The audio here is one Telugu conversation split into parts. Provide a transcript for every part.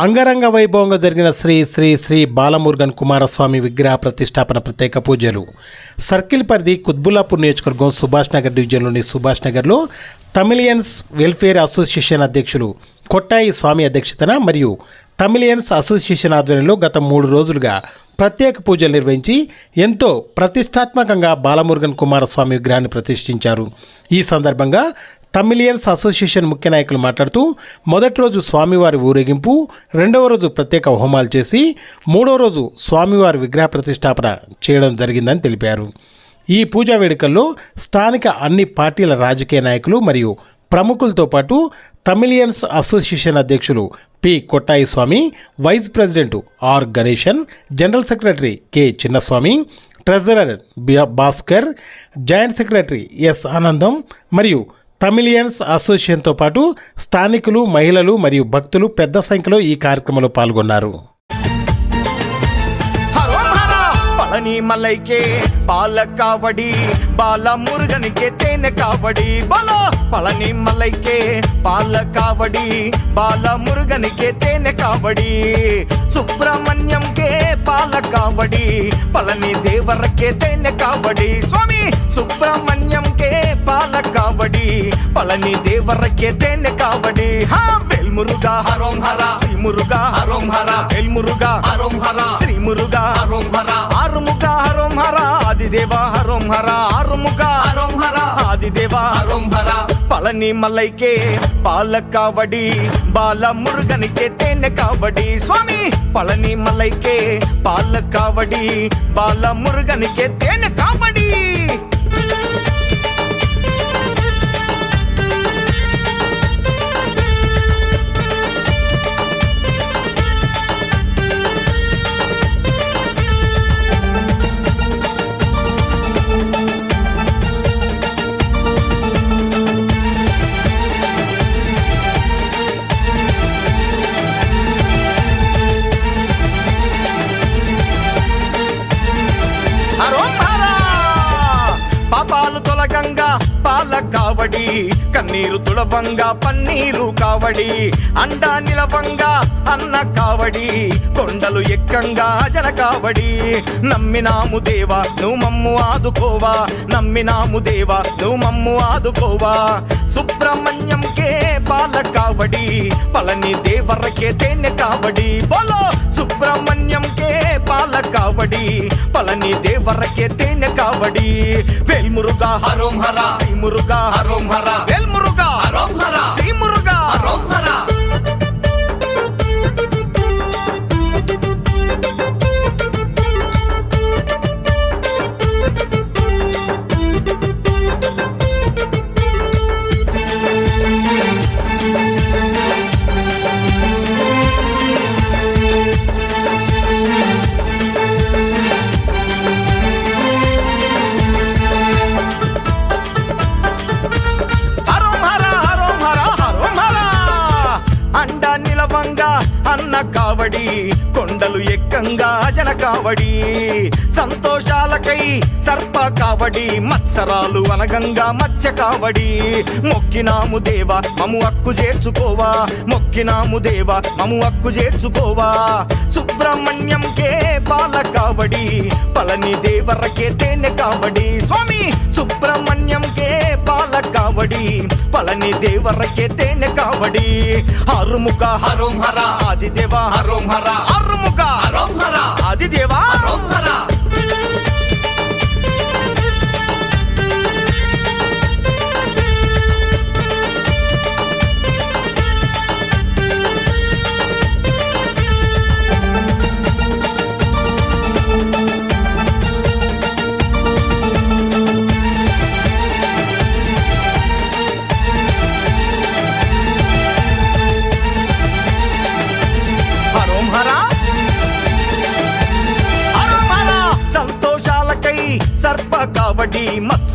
అంగరంగ వైభవంగా జరిగిన శ్రీ శ్రీ శ్రీ బాలమురుగన్ కుమారస్వామి విగ్రహ ప్రతిష్టాపన ప్రత్యేక పూజలు. సర్కిల్ పరిధి కుత్బుల్లాపూర్ నియోజకవర్గం సుభాష్ నగర్ డివిజన్లోని సుభాష్ నగర్లో తమిళియన్స్ వెల్ఫేర్ అసోసియేషన్ అధ్యక్షులు కొట్టాయి స్వామి అధ్యక్షతన మరియు తమిళియన్స్ అసోసియేషన్ ఆధ్వర్యంలో గత మూడు రోజులుగా ప్రత్యేక పూజలు నిర్వహించి ఎంతో ప్రతిష్టాత్మకంగా బాలమురుగన్ కుమారస్వామి విగ్రహాన్ని ప్రతిష్ఠించారు. ఈ సందర్భంగా తమిళియన్స్ అసోసియేషన్ ముఖ్య నాయకులు మాట్లాడుతూ మొదటి రోజు స్వామివారి ఊరేగింపు రెండవ రోజు ప్రత్యేక హోమాలు చేసి మూడవ రోజు స్వామివారి విగ్రహ ప్రతిష్టాపన చేయడం జరిగిందని తెలిపారు. ఈ పూజా వేడుకల్లో స్థానిక అన్ని పార్టీల రాజకీయ నాయకులు మరియు ప్రముఖులతో పాటు తమిళియన్స్ అసోసియేషన్ అధ్యక్షులు P. Kottai Swamy vice president R. Ganesan general secretary K. Chinnaswamy treasurer Bhaskar joint secretary S. Anandam మరియు తమిళియన్స్ అసోసియేషన్తో పాటు స్థానికులు మహిళలు మరియు భక్తులు పెద్ద సంఖ్యలో ఈ కార్యక్రమంలో పాల్గొన్నారు. పళని మలైకే బాల కావడి బాల మురుగనికే తేనె కావడి బల పళని మలైకే బాల కావడి బాల మురుగనికే తేనె కావడి. సుబ్రహ్మణ్యంకే పాల కావడి పళని దేవరకే తేనె కావడి. స్వామి సుబ్రహ్మణ్యంకే పాల కావడి పళని దేవరకే తేనె కావడి. హా వెల్మురుగా హరోం హర. శ్రీ మురుగా హరోం హర. వెల్మురుగా హరోం. హరోం హర ఆదిదేవ హరోం హర ఆరుముఖ హరోం హర ఆదిదేవ హరోం హర పళని మలైకే పాల కావడి బాల మురుగనికే తేనె కావడి స్వామి పళని మలైకే పాల కావడి బాల మురుగనికే కన్నీరు తుడవంగా పన్నీరు కావడి అండా నిలవంగా అన్న కావడి కొండలు ఎక్కంగా జన కావడి. నమ్మినాము దేవా నువ్వు మమ్ము ఆదుకోవా. నమ్మినాము దేవా నువ్వు మమ్ము ఆదుకోవా. సుబ్రహ్మణ్యంకే పాల కావడి పళని దేవరకే తేనె కావడి. బోలో సుబ్రహ్మణ్యంకే పాల కావడి పళని దేవరకే తేనె కావడి. వేల్మురుగా హరోం హర. శ్రీ మురుగా హరోం హర. వేల్మురుగా హరోం హర. శ్రీ మురుగా హరోం హర హరోం. ఎక్కంగా జన కావడి సంతోషాలకై సర్ప కావడి మత్సరాలు అనగంగా మత్స్య కావడి. మొక్కినాము దేవ మము అక్కు చేర్చుకోవా. మొక్కినాము దేవ మము అక్కు చేర్చుకోవా. సుబ్రహ్మణ్యంకే పాల కావడి పళని దేవరకే తేనె కావడి. స్వామి సుబ్రహ్మణ్యంకే పాల కావడి పళని దేవరకే తేనె కావడి. హరుముఖ హరోం హర ఆదిదేవ హరోం హర. ఆరుముఖ హరోం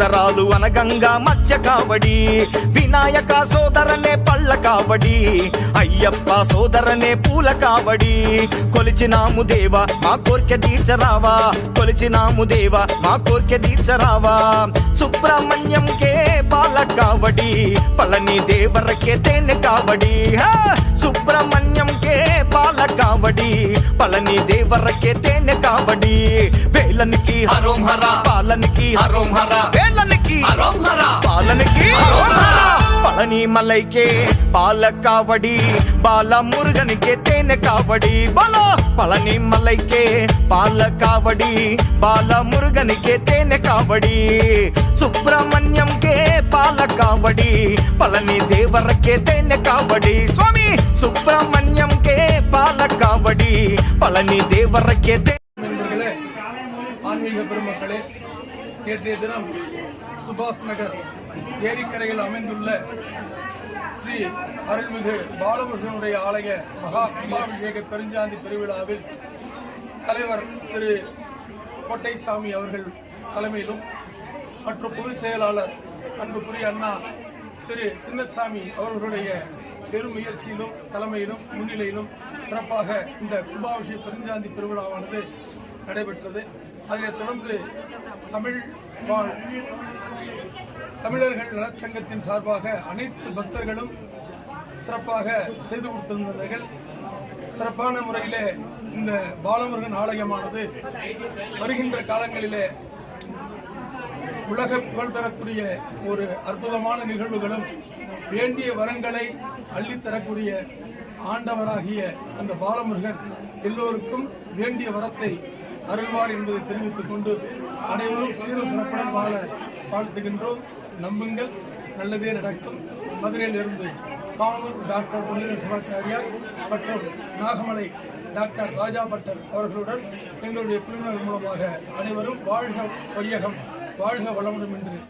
మత్సరాలు అనగంగా మత్స్య కావడి. వినాయక సోదరనే పళ్ళ కావడి. అయ్యప్ప సోదరనే పూల కావడి. కొలిచినాము దేవా మా కోరిక తీర్చరావా. కొలిచినాము దేవా మా కోరిక తీర్చరావా. సుబ్రహ్మణ్యంకే పాల కావడి పళని దేవరకే తేనె కావడి హా! సుబ్రహ్మణ్యంకే పాల కావడి పళని దేవరకే తేనె కావడి వేలనికి హరోం హర. పాలనికి హరోం హర. వేలనికి హరోం హర. పాలనికి పాల பழனி மலைக்கே பாலக்காவடி பாலமுருகனுக்கே தேன காவடி பலோ பழனி மலைக்கே பாலக்காவடி பாலமுருகனுக்கே தேன காவடி சுப்பிரமணியம் கே பாலக்காவடி பழனி தேவரக்கே தேன காவடி சுவாமி சுப்பிரமணியம் கே பாலக்காவடி பழனி தேவரக்கே ஆன்மீக பெருமக்களே நேற்றைய தினம் சுபாஷ் நகர் ஏரிக்கரையில் அமைந்துள்ள ஸ்ரீ அருள்மிகு பாலமுருகனுடைய ஆலய மகா கும்பாபிஷேக பெருஞ்சாந்தி பெருவிழாவில் தலைவர் திரு கோட்டைசாமி அவர்கள் தலைமையிலும் மற்றும் பொதுச் செயலாளர் அன்புக்குரிய அண்ணா திரு சின்னசாமி அவர்களுடைய பெரும் முயற்சியிலும் தலைமையிலும் முன்னிலையிலும் சிறப்பாக இந்த கும்பாபிஷேக பெருஞ்சாந்தி பெருவிழாவானது நடைபெற்றது. அதனைத் தொடர்ந்து தமிழ் வாழ். தமிழர்கள் நலச்சங்கத்தின் சார்பாக அனைத்து பக்தர்களும் சிறப்பாக செய்து கொடுத்திருந்தார்கள் சிறப்பான முறையிலே இந்த பாலமுருகன் ஆலயமானது வருகின்ற காலங்களிலே உலக புகழ் பெறக்கூடிய ஒரு அற்புதமான நிகழ்வுகளும் வேண்டிய வரங்களை அள்ளித்தரக்கூடிய ஆண்டவராகிய அந்த பாலமுருகன் எல்லோருக்கும் வேண்டிய வரத்தை அருள்வார் என்பதை தெரிவித்துக் கொண்டு அனைவரும் சீரும் சிறப்புடன் வாழ வாழ்த்துகின்றோம். நம்புங்கள் நல்லதே நடக்கும். மதுரையில் இருந்து காமூர் டாக்டர் முனிர சிவாச்சாரியார் மற்றும் நாகமலை டாக்டர் ராஜா பட்டர் அவர்களுடன் எங்களுடைய குழுவினர் மூலமாக அனைவரும் வாழ்க வையகம் வாழ்க வளமுடன் என்று